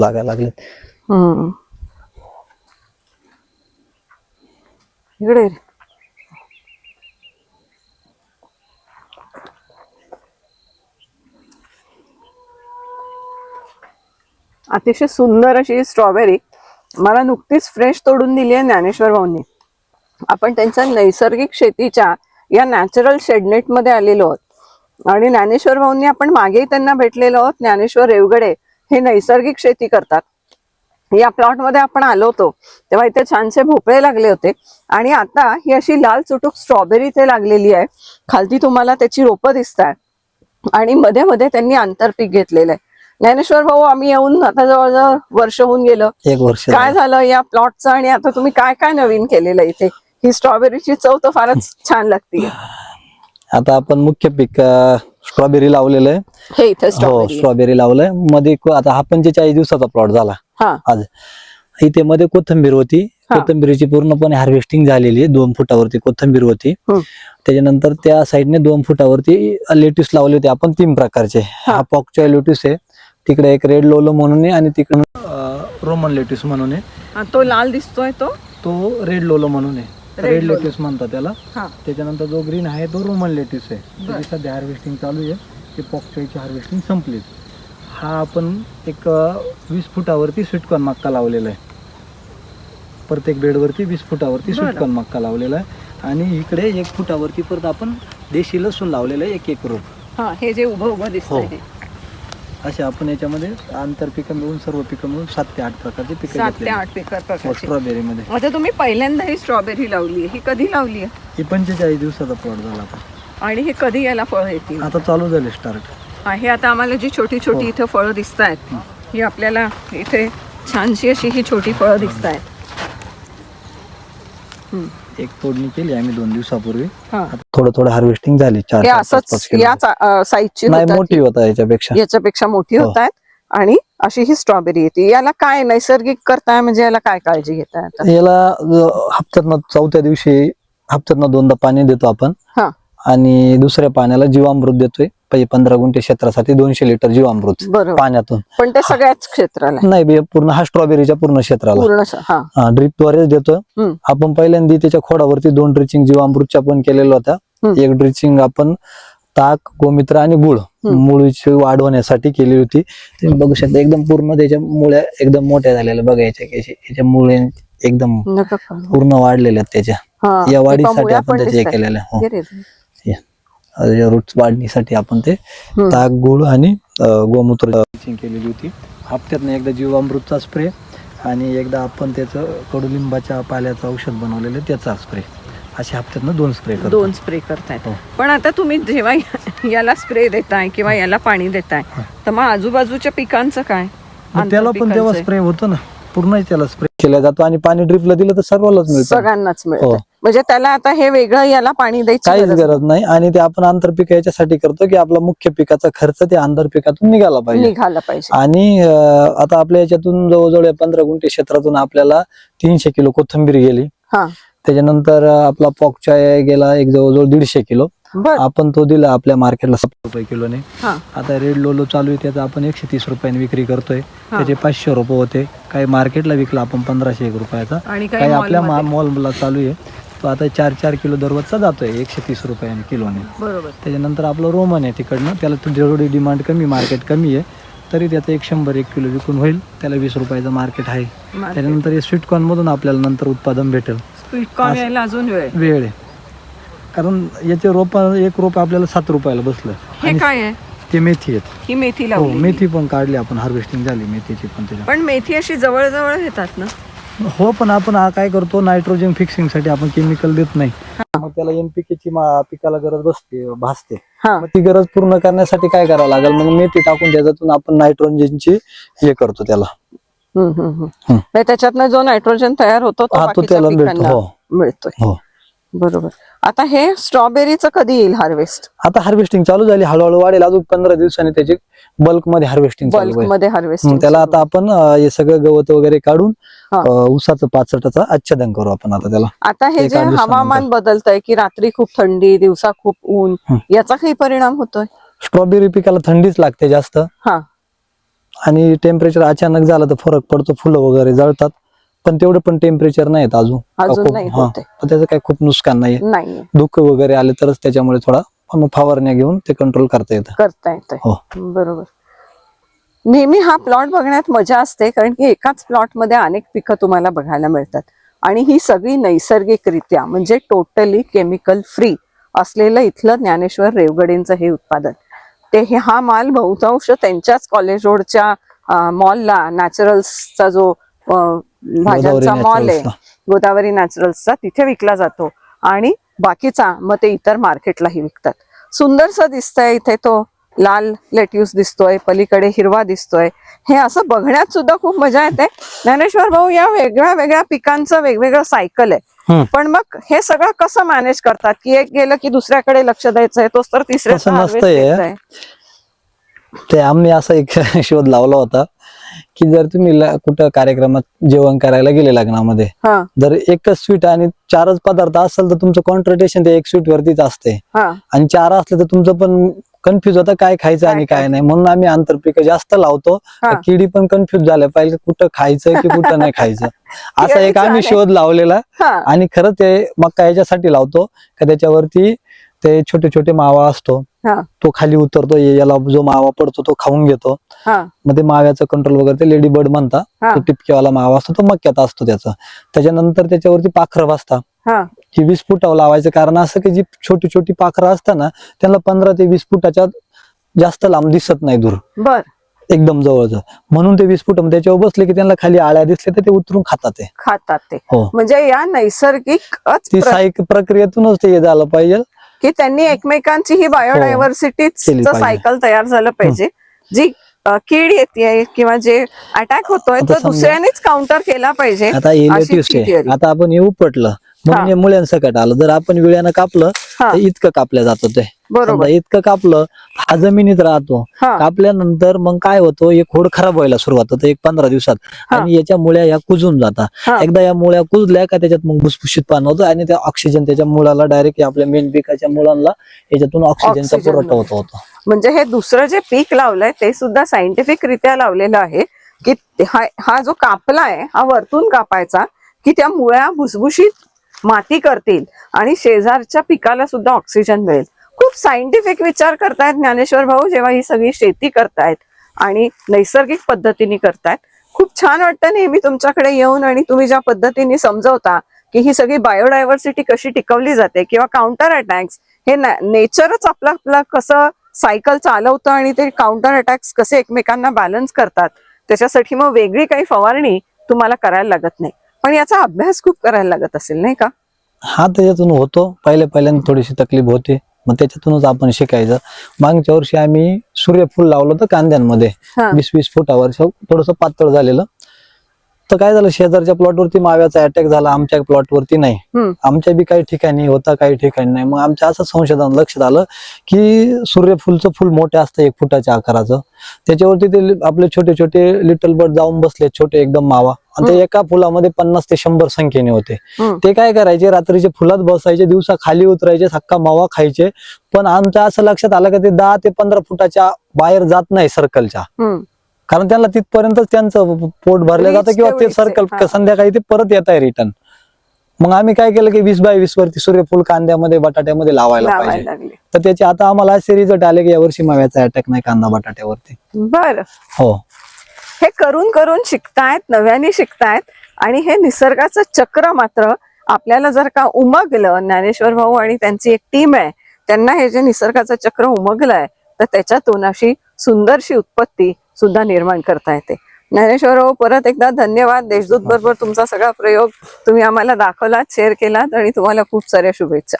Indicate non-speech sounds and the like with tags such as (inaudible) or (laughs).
लागायला लागले. इकडे ये. रे. अतिशय सुंदर अशी स्ट्रॉबेरी मला नुकतीच फ्रेश तोडून दिली आहे ज्ञानेश्वर भाऊंनी. आपण त्यांच्या नैसर्गिक शेतीच्या या नॅचरल शेडनेटमध्ये आलेलो आहोत. आणि ज्ञानेश्वर भाऊंनी आपण मागेही त्यांना भेटलेलो आहोत. ज्ञानेश्वर रेवगडे हे नैसर्गिक शेती करतात. या प्लॉटमध्ये आपण आलो होतो तेव्हा इथे छानसे भोपळे लागले होते. आणि आता ही अशी लाल चुटूक स्ट्रॉबेरी इथे लागलेली आहे. खालती तुम्हाला त्याची रोपं दिसत आणि मध्ये मध्ये त्यांनी आंतरपीक घेतलेलं आहे. ज्ञानेश्वर भाऊ आम्ही येऊन आता जवळजवळ वर्ष होऊन गेलं. एक वर्ष काय झालं या प्लॉटचं आणि आता तुम्ही काय काय नवीन केलेलं आहे इथे? ही स्ट्रॉबेरीची चव तर फारच छान लागते आता आपण मुख्य पीक स्ट्रॉबेरी लावलेलं आहे. हे इथे हो स्ट्रॉबेरी स्ट्रॉबेरी लावलंय. मध्ये को- आता हा पंचेचाळीस दिवसाचा प्लॉट झाला. हा. आज. इथे मध्ये कोथंबीर होती. हा. कोथंबीरीची पूर्णपणे हार्वेस्टिंग झालेली आहे. दोन फुटावरती कोथंबीर होती. हम्म. त्याच्यानंतर त्या साईडने दोन फुटावरती लेट्यूस लावले होते. आपण तीन प्रकारचे. हा. पॉकचॉय लेट्यूस आहे. तिकडे एक रेड लोलो म्हणून आहे आणि तिकडे रोमन लेट्यूस म्हणून आहे. तो लाल दिसतोय तो. तो रेड लोलो म्हणून आहे. रेड. लेट्यूस म्हणतात त्याला. हा. त्याच्यानंतर जो ग्रीन आहे तो रोमन लेट्यूस आहे. त्याची सध्या हार्वेस्टिंग चालू आहे. ते पॉकचॉयची हार्वेस्टिंग संपली. हा आपण एक वीस फुटावरती स्वीटकॉर्न मक्का लावलेला आहे. प्रत्येक बेडवरती वीस फुटावरती. स्वीटकॉर्न मक्का लावलेला आहे. आणि इकडे एक फुटावरती परत आपण देशी लसूण लावलेलं आहे एक एक रोप हा हे जे उभं उभं दिसतंय. हो. हे. असे आपण याच्यामध्ये आंतर पिकं मिळून सर्व पिकं मिळून सात ते आठ प्रकारचे पिकं सात ते आठ पिकर प्रकारची. स्ट्रॉबेरी मध्ये आता तुम्ही पहिल्यांदा ही स्ट्रॉबेरी लावली आहे. ही कधी लावली आहे? ही पंचेचाळीस दिवसाचा प्लॉट झाला आता. आणि हे कधी याला फळ येतील? आता चालू झाले स्टार्ट आहे आता आम्हाला जी छोटी छोटी हो. इथे फळं दिसत आहेत ही आपल्याला इथे छानशी अशी ही छोटी फळं दिसत आहेत एक तोडणी केली आम्ही दोन दिवसापूर्वी. हा. थोडं थोडं हार्वेस्टिंग झाली चार हे चार, पाच- असंच पाच किलो. या साईजची नाही मोठी होता याच्यापेक्षा. याच्यापेक्षा मोठी हो. होत आहेत आणि अशी ही स्ट्रॉबेरी येते. याला काय नैसर्गिक करताय? म्हणजे याला काय काळजी घेताय आता? याला हप्त्यातनं चौथ्या दिवशी हप्त्यातनं दोनदा पाणी देतो आपण. हा. आणि दुसऱ्या पाण्याला जीवामृत देतोय. पहिले पंधरा गुंठे क्षेत्रासाठी दोनशे लिटर जीवामृत बरोबर पाण्यातून पण ते सगळ्याच क्षेत्राला नाही बे, पूर्ण हा स्ट्रॉबेरीच्या पूर्ण क्षेत्राला पूर्ण स- हा ड्रिपद्वारेच देतो हम्म. आपण पहिल्यांदा त्याच्या खोडावरती दोन ड्रिचिंग जीवामृतच्या पण केलेल्या होत्या हम्म. एक ड्रिचिंग आपण ताक गोमित्र आणि गुळ हम्म. मुळीची वाढवण्यासाठी केली होती तुम्ही बघू शकता एकदम पूर्ण त्याच्या मुळ्या एकदम मोठ्या झालेल्या बघायच्या की याच्या मुळे एकदम नका खाऊ. पूर्ण वाढलेल्या आहेत त्याच्या हा, या वाढीसाठी आपण पण त्याचे हे. केलेलं आहे. हो. रे. या रूट वाढणीसाठी आपण ते. ताक गुळ आणि गोमूत्र केलेली होती. हप्त्यातनं एकदा जीवामृतचा स्प्रे आणि एकदा आपण त्याचं कडुलिंबाच्या पाल्याचं औषध बनवलेलं त्याचा स्प्रे अशा हप्त्यातनं दोन स्प्रे करतो दोन स्प्रे करतायत. हो. पण आता तुम्ही जेव्हा याला स्प्रे देताय किंवा याला पाणी देताय तर मग आजूबाजूच्या पिकांचं काय? त्याला पण तेव्हा? स्प्रे होतो ना. पूर्ण त्याला स्प्रे केला जातो आणि पाणी ड्रिपला दिलं तर सर्वांनाच मिळतं. सगळ्यांनाच मिळतं. हो. म्हणजे त्याला आता हे वेगळं याला पाणी द्यायची काहीच गरज गरज नाही. आणि ते आपण आंतरपीक याच्यासाठी करतो की आपला मुख्य पिकाचा खर्च ते आंतरपिकातून निघाला पाहिजे. निघाला पाहिजे. आणि अं, आता आपल्या याच्यातून जवळजवळ पंधरा गुंठे क्षेत्रातून आपल्याला तीनशे किलो कोथिंबीर गेली. हा. त्याच्यानंतर अं, आपला पॉकचा गेला एक जवळजवळ दीडशे किलो. बर. आपण तो दिला आपल्या मार्केटला सत्तर रुपये किलोने. हा. आता रेड लोलो चालू आहे त्याचा आपण एकशे तीस रुपयाने विक्री करतोय. त्याचे पाचशे रुपये होते. काही मार्केटला विकला आपण पंधराशे एक रुपयाचा. आणि काही काही आपल्या मॉलमध्ये. मॉलला चालू आहे. तो आता चार चार किलो दररोजचा जातोय एकशे तीस रुपयाने किलोने. बरोबर. त्याच्यानंतर आपलं रोमन आहे तिकडनं. त्याला जेवढी डिमांड कमी मार्केट कमी आहे तरी त्याचं एक शंभर एक किलो विकून होईल. त्याला वीस रुपयाचं मार्केट आहे. त्याच्यानंतर हे स्वीटकॉर्न मधून आपल्याला नंतर उत्पादन भेटेल. स्वीट कॉर्न यायला अजून वेळ आहे. वेळ आहे. कारण याचे रोप एक रोप आपल्याला सात रुपयाला बसलं. हे काय आहे? ते मेथी आहेत. ही मेथी हो लावली मेथी पण काढली आपण हार्वेस्टिंग झाली मेथीची पण त्याच्या पण मेथी अशी जवळ जवळ येतात ना? हो पण आपण हा काय करतो नायट्रोजन फिक्सिंगसाठी आपण केमिकल देत नाही. मग त्याला एनपीकेची पिकाला गरज बसते भासते. हा. मग ती गरज पूर्ण करण्यासाठी काय करावं लागेल? मग मेथी टाकून त्याच्यातून आपण नायट्रोजनची हे करतो त्याला. हम्म, हम्म, हम्म. हम्म. म्हणजे त्याच्यातनं जो नायट्रोजन तयार होतो तो हा, तो बाकीच्या त्याला मिळतो, पिकांना हो. मिळतोय. हो. बरोबर. आता हे स्ट्रॉबेरीचं कधी येईल हार्वेस्ट? आता हार्वेस्टिंग चालू झाली हळूहळू वाढेल. अजून पंधरा दिवसांनी त्याची बल्कमध्ये हार्वेस्टिंग चालू बल्क होईल. मध्ये हार्वेस्ट मग त्याला आता आपण अं, हे सगळं गवत वगैरे काढून हा. अं, ऊसाचं पाचटाचा आच्छादन करू आपण आता त्याला. आता हे एक जे दिवसानंतर. हवामान बदलतंय की रात्री खूप थंडी दिवसा खूप ऊन हं. याचा काही परिणाम होतोय? स्ट्रॉबेरी पिकाला थंडीच लागते जास्त. हा. आणि टेम्परेचर अचानक झालं तर फरक पडतो फुलं वगैरे जळतात. पण तेवढं पण टेम्परेचर नाही येत अजून. अजून खूप- नाही हा. होते. त्याचं काही खूप नुकसान नाहीये. नाहीये धुकं वगैरे आले तरच त्याच्यामुळे थोडा मग फवारण्या घेऊन ते कंट्रोल करता येतं. करता येतंय. हो. बरोबर. नेहमी हा प्लॉट बघण्यात मजा असते कारण की एकाच प्लॉटमध्ये अनेक पिकं तुम्हाला बघायला मिळतात. आणि ही सगळी नैसर्गिकरित्या म्हणजे टोटली केमिकल फ्री असलेलं इथलं ज्ञानेश्वर रेवगडेंचं हे उत्पादन. ते हे हा माल बहुतांश त्यांच्याच कॉलेज रोडच्या मॉलला नॅचरल्सचा जो अं, भाज्यांचा मॉल आहे. गोदावरी नॅचरल्सचा तिथे विकला जातो. आणि बाकीचा मग ते इतर मार्केटलाही विकतात. सुंदरसं दिसतंय इथे तो. लाल लेट्यूस दिसतोय. पलीकडे हिरवा दिसतोय. हे असं बघण्यात सुद्धा खूप मजा येते. ज्ञानेश्वर भाऊ या वेगळ्या वेगळ्या पिकांचं वेगवेगळं सायकल आहे. पण मग हे सगळं कसं मॅनेज करतात? की एक गेलं की दुसऱ्याकडे लक्ष द्यायचंय तोच तर तिसऱ्याचं तसं harvest नसतंय. द्यायचंय. ते आम्ही असा एक (laughs) शोध लावला होता. की जर तुम्ही ल- कुठं कार्यक्रमात जेवण करायला गेले लग्नामध्ये हा. जर एकच स्वीट आणि चारच पदार्थ असेल तर तुमचं कॉन्ट्रटेशन ते एक स्वीट वरतीच असते. हा. आणि चार असले तर तुमचं पण कन्फ्युज होतं काय खायचं आणि काय. नाही. म्हणून आम्ही आंतरपिक जास्त लावतो. हा. किडी पण कन्फ्युज झाल्या. पाहिजे कुठं खायचं की कुठं नाही खायचं. (laughs) असा एक आम्ही. शोध लावलेला. हा. आणि खरं ते मक्का याच्यासाठी लावतो का त्याच्यावरती ते छोटे छोटे मावा असतो. हा. तो खाली उतरतो ये- याला जो मावा पडतो तो खाऊन घेतो. मग ते माव्याचं कंट्रोल वगैरे ते लेडी बर्ड म्हणता हा. तो टिपकेवाला मावा असतो तो मक्यात असतो त्याचा. त्याच्यानंतर त्याच्यावरती पाखरं बसता हा. ही वीस फुटावर लावायचं कारण असं की जी छोटी छोटी पाखरं असतात ना त्यांना पंधरा ते वीस फुटाच्या जास्त लांब दिसत नाही दूर. बर. एकदम जवळच. म्हणून ते वीस फुट त्याच्यावर बसले की त्यांना खाली आळ्या दिसले तर ते उतरून खातात ते. खातात ते. हो. म्हणजे या ती प्र- सायक प्रक्रियेतूनच ते हे झालं पाहिजे. की त्यांनी एकमेकांची ही बायोडायव्हर्सिटीच केली पाहिजे. सायकल तयार झालं पाहिजे. जी कीड येते किंवा जे अटॅक होतोय तो दुसऱ्यानेच काउंटर केला पाहिजे आता आपण हे उपटलं. म्हणून हा. हे मुळ्यांसकट आलं. जर आपण विळ्यानं कापलं तर इतकं कापल्या जातं ते. बरोबर. इतकं कापलं हा जमिनीत राहतो. कापल्यानंतर मग काय होतं हे खोड खराब व्हायला सुरुवात होते एक पंधरा दिवसात. आणि याच्या मुळ्या या कुजून जातात. एकदा या मुळ्या कुजल्या का त्याच्यात मग भुसभुशीत पान होतं आणि त्या ऑक्सिजन त्याच्या मुळाला डायरेक्ट आपल्या मेन पिकाच्या मुळांना याच्यातून ऑक्सिजनचा पुरवठा. होत होतो. म्हणजे हे दुसरं जे पीक लावलंय ते सुद्धा सायंटिफिक रित्या लावलेलं आहे की हा जो कापलाय हा वरतून कापायचा की त्या मुळ्या भुसभुशीत माती करतील आणि शेजारच्या पिकाला सुद्धा ऑक्सिजन मिळेल. खूप सायंटिफिक विचार करतायत ज्ञानेश्वर भाऊ जेव्हा ही सगळी शेती करतायत आणि नैसर्गिक पद्धतीने करतायत. खूप छान वाटतं नेहमी तुमच्याकडे येऊन आणि तुम्ही ज्या पद्धतीने समजवता की ही सगळी बायोडायव्हर्सिटी कशी टिकवली जाते किंवा काउंटर अटॅक्स हे नेचरच आपलं आपलं कसं सायकल चालवतं आणि ते काउंटर अटॅक्स कसे एकमेकांना बॅलन्स करतात त्याच्यासाठी मग वेगळी काही फवारणी तुम्हाला करायला लागत नाही. पण याचा अभ्यास खूप करायला लागत असेल नाही का? हा त्याच्यातून होतो. पहिल्या पहिल्यांदा थोडीशी तकलीफ होते. मग त्याच्यातूनच आपण शिकायचं. मागच्या वर्षी आम्ही सूर्यफूल लावलं होतं कांद्यांमध्ये. वीस वीस फुटावर. थोडस पातळ झालेलं. तर काय झालं शेजारच्या प्लॉटवरती माव्याचा अटॅक झाला. आमच्या प्लॉटवरती नाही. आमच्या बी काही ठिकाणी होता काही ठिकाणी नाही. मग आमच्या असं संशोधन लक्षात आलं की सूर्यफूलचं फुल मोठे असतं एक फुटाच्या आकाराचं. त्याच्यावरती ते आपले छोटे छोटे लिटल बर्ड जाऊन बसले छोटे एकदम मावा. आणि ते एका फुलामध्ये पन्नास ते शंभर संख्येने होते. ते काय करायचे रात्रीचे फुलात बसायचे दिवसा खाली उतरायचे हक्का मावा खायचे. पण आमच्या असं लक्षात आलं का ते दहा ते पंधरा फुटाच्या बाहेर जात नाही सर्कलच्या. कारण त्यांना तिथपर्यंतच त्यांचं पोट भरलं जातं किंवा ते. सर्कल. संध्याकाळी ते परत येत आहे रिटर्न मग आम्ही काय केलं की वीस बाय वीस वरती सूर्यफूल कांद्यामध्ये बटाट्यामध्ये लावायला पाहिजे. तर त्याचे आता आम्हाला असे रिझल्ट आले की यावर्षी माव्याचा अटॅक नाही कांदा बटाट्यावरती. बर. हो. हे करून करून शिकतायत नव्याने शिकतायत आणि हे निसर्गाचं चक्र मात्र आपल्याला जर का उमगलं ज्ञानेश्वर भाऊ आणि त्यांची एक टीम आहे त्यांना हे जे निसर्गाचं चक्र उमगलंय तर त्याच्यातून अशी सुंदरशी उत्पत्ती सुद्धा निर्माण करता येते. ज्ञानेश्वर भाऊ परत एकदा धन्यवाद. देशदूत बरोबर तुमचा सगळा प्रयोग तुम्ही आम्हाला दाखवलात शेअर केलात आणि तुम्हाला खूप साऱ्या शुभेच्छा.